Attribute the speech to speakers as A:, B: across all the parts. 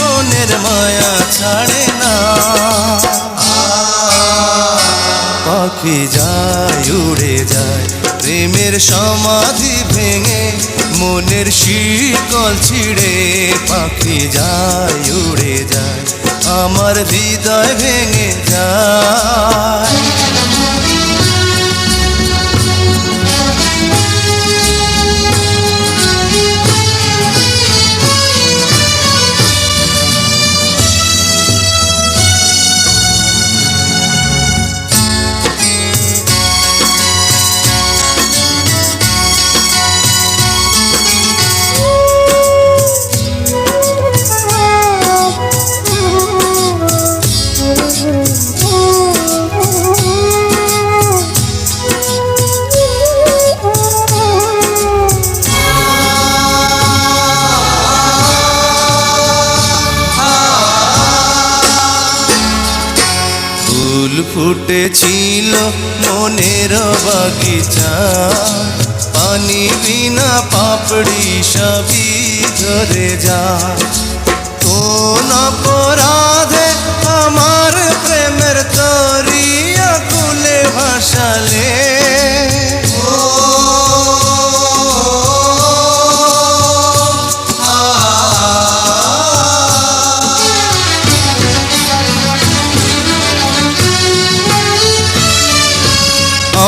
A: বনের মায়া ছাড়ে না। পাখি যায়, উড়ে যায়, প্রেমের সমাধি ভেঙে, মনের শীতল ছিঁড়ে। পাখি যায়, উড়ে যায়, আমার হৃদয় ভেঙে যায়। ফুল ফুটেছিল মনের বাগিচা। পানি বিনা পাপড়ি সবই ধরে যা কোন অপরাধে আমার প্রেমের তরিয়া কুলে ভাসালে।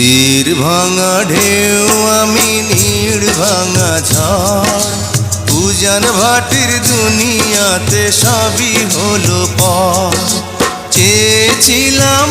A: তীর ভাঙা ঢেউ আমি নীড় ভাঙা ঝড়। ভাটির দুনিয়াতে সবই হলো পর। চেয়েছিলাম